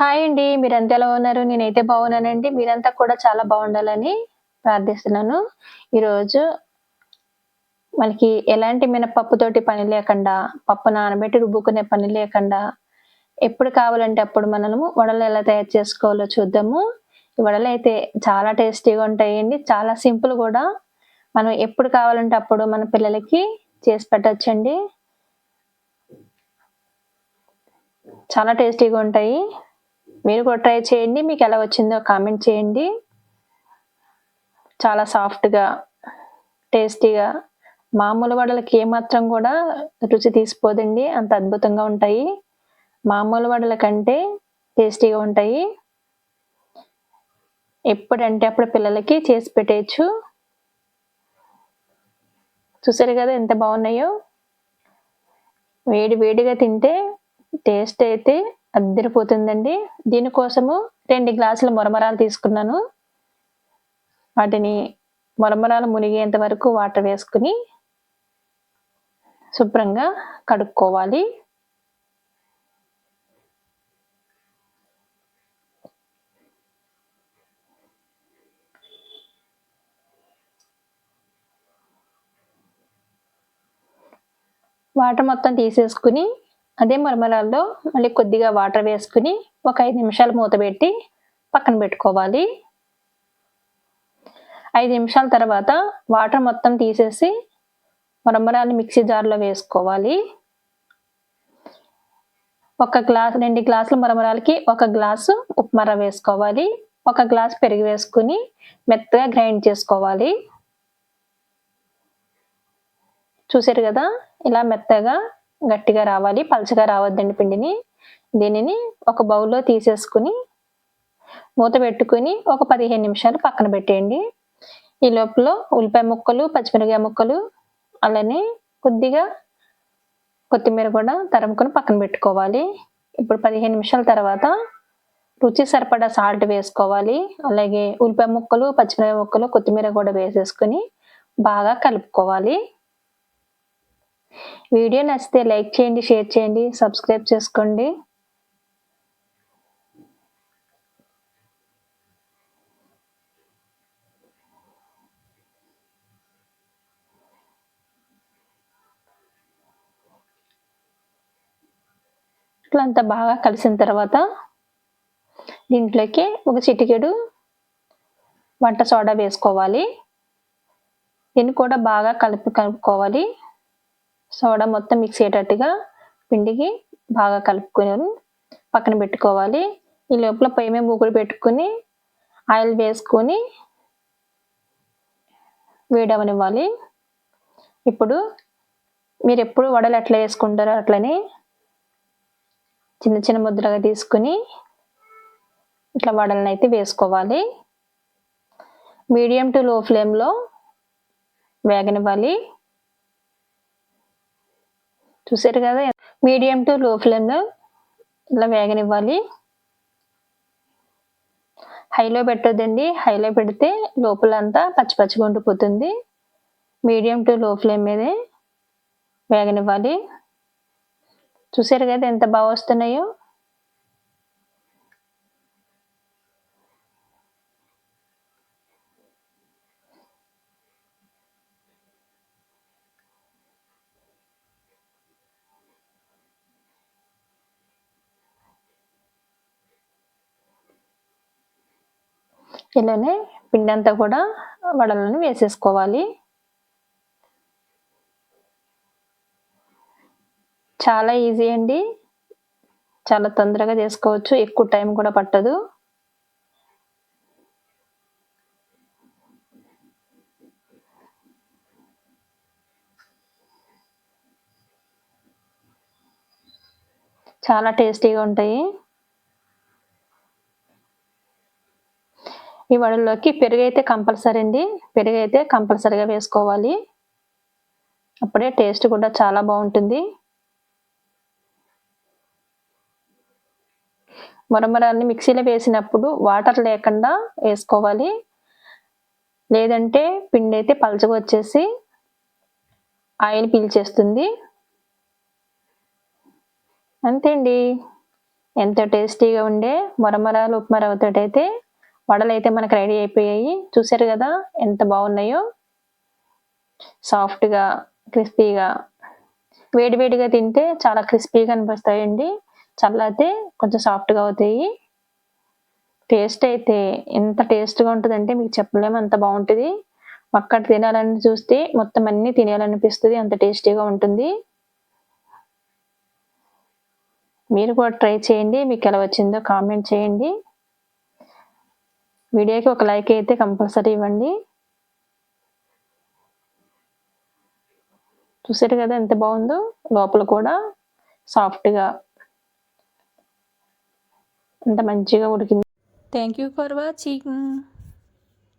Hi అండి మీరంతా ఎలా ఉన్నారు? నేనైతే బాగున్నానండి. మీరంతా కూడా చాలా బాగుండాలని ప్రార్థిస్తున్నాను. ఈరోజు మనకి ఎలాంటి మినపప్పుతోటి పని లేకుండా పప్పు నానబెట్టి రుబ్బుకునే పని లేకుండా ఎప్పుడు కావాలంటే అప్పుడు మనము వడలు ఎలా తయారు చేసుకోవాలో చూద్దాము. ఈ వడలు అయితే చాలా టేస్టీగా ఉంటాయండి. చాలా సింపుల్ కూడా. మనం ఎప్పుడు కావాలంటే అప్పుడు మన పిల్లలకి చేసి పెట్టచ్చండి. చాలా టేస్టీగా ఉంటాయి. మీరు కూడా ట్రై చేయండి. మీకు ఎలా వచ్చిందో కామెంట్ చేయండి. చాలా సాఫ్ట్గా టేస్టీగా మామూలు వడలకి ఏమాత్రం కూడా రుచి తీసిపోదండి. అంత అద్భుతంగా ఉంటాయి. మామూలు వడల కంటే టేస్టీగా ఉంటాయి. ఎప్పుడంటే అప్పుడు పిల్లలకి చేసి పెట్టేయచ్చు. చూసారు కదా ఎంత బాగున్నాయో. వేడి వేడిగా తింటే టేస్ట్ అయితే అద్దరిపోతుందండి. దీనికోసము రెండు గ్లాసుల మొరమరాలు తీసుకున్నాను. వాటిని మొరమరాలు మునిగేంత వరకు వాటర్ వేసుకుని శుభ్రంగా కడుక్కోవాలి. వాటర్ మొత్తం తీసేసుకుని అదే మరమరాల్లో మళ్ళీ కొద్దిగా వాటర్ వేసుకుని ఒక ఐదు నిమిషాలు మూత పెట్టి పక్కన పెట్టుకోవాలి. ఐదు నిమిషాల తర్వాత వాటర్ మొత్తం తీసేసి మరమరాన్ని మిక్సీ జార్లో వేసుకోవాలి. ఒక గ్లాస్ రెండు గ్లాసుల మరమరాలకి ఒక గ్లాసు ఉప్మర వేసుకోవాలి. ఒక గ్లాస్ పెరుగు వేసుకుని మెత్తగా గ్రైండ్ చేసుకోవాలి. చూసారు కదా? ఇలా మెత్తగా గట్టిగా రావాలి పలచగా రావద్దండి పిండిని. దీనిని ఒక బౌల్లో తీసేసుకుని మూత పెట్టుకుని ఒక పదిహేను నిమిషాలు పక్కన పెట్టేయండి. ఈ లోపల ఉల్లిపాయ ముక్కలు పచ్చిమిరపకాయ ముక్కలు అలానే కొద్దిగా కొత్తిమీర కూడా తరుముకొని పక్కన పెట్టుకోవాలి. ఇప్పుడు పదిహేను నిమిషాల తర్వాత రుచి సరిపడా సాల్ట్ వేసుకోవాలి. అలాగే ఉల్లిపాయ ముక్కలు పచ్చిమిరపకాయ ముక్కలు కొత్తిమీర కూడా వేసేసుకొని బాగా కలుపుకోవాలి. వీడియో నచ్చితే లైక్ చేయండి షేర్ చేయండి సబ్స్క్రైబ్ చేసుకోండి. ఇట్లా అంత బాగా కలిసిన తర్వాత దీంట్లోకి ఒక చిటికెడు వంట సోడా వేసుకోవాలి. దీన్ని కూడా బాగా కలిపి కలుపుకోవాలి. సోడా మొత్తం మిక్స్ అయ్యేటట్టుగా పిండికి బాగా కలుపుకొని పక్కన పెట్టుకోవాలి. ఈ లోపల పొయ్యి మీద మూకుడు పెట్టుకుని ఆయిల్ వేసుకొని వేడవనివ్వాలి. ఇప్పుడు మీరు ఎప్పుడు వడలు ఎట్లా వేసుకుంటారో అట్లనే చిన్న చిన్న ముద్రగా తీసుకుని ఇట్లా వడలను అయితే వేసుకోవాలి. మీడియం టు లో ఫ్లేమ్లో వేగనివ్వాలి. చూసారు కదా? మీడియం టు లో ఫ్లేమ్లో ఇలా వేగనివ్వాలి. హైలో పెట్టొద్దండి. హైలో పెడితే లోపలంతా పచ్చి పచ్చిగా ఉండిపోతుంది. మీడియం టు లో ఫ్లేమ్ మీదే వేగనివ్వాలి. చూసారు కదా ఎంత బాగా వస్తున్నాయో? ఇలానే పిండి అంతా కూడా వడలను వేసేసుకోవాలి. చాలా ఈజీ అండి. చాలా తొందరగా చేసుకోవచ్చు. ఎక్కువ టైం కూడా పట్టదు. చాలా టేస్టీగా ఉంటాయి. ఈ వడల్లోకి పెరుగు అయితే కంపల్సరీ అండి. పెరుగు అయితే కంపల్సరీగా వేసుకోవాలి. అప్పుడే టేస్ట్ కూడా చాలా బాగుంటుంది. మురమరాన్ని మిక్సీలో వేసినప్పుడు వాటర్ లేకుండా వేసుకోవాలి. లేదంటే పిండి అయితే పలచగా వచ్చేసి ఆయిల్ పీల్చేస్తుంది. అంతే అండి. ఎంతో టేస్టీగా ఉండే మురమరాలు ఉప్మా రవ్వతోటైతే వడలు అయితే మనకు రెడీ అయిపోయాయి. చూసారు కదా ఎంత బాగున్నాయో. సాఫ్ట్గా క్రిస్పీగా. వేడివేడిగా తింటే చాలా క్రిస్పీగా అనిపిస్తాయండి చల్లారితే కొంచెం సాఫ్ట్గా అవుతాయి. టేస్ట్ అయితే ఎంత టేస్ట్గా ఉంటుందంటే మీకు చెప్పలేము అంత బాగుంటుంది. అక్కడ తినాలని చూస్తే మొత్తం అన్నీ తినాలనిపిస్తుంది అంత టేస్టీగా ఉంటుంది. మీరు కూడా ట్రై చేయండి మీకు ఎలా వచ్చిందో కామెంట్ చేయండి. వీడియోకి ఒక లైక్ అయితే కంపల్సరీ ఇవ్వండి. చూసారు కదా ఎంత బాగుందో? లోపల కూడా సాఫ్ట్గా అంత మంచిగా ఉడికింది. Thank you for watching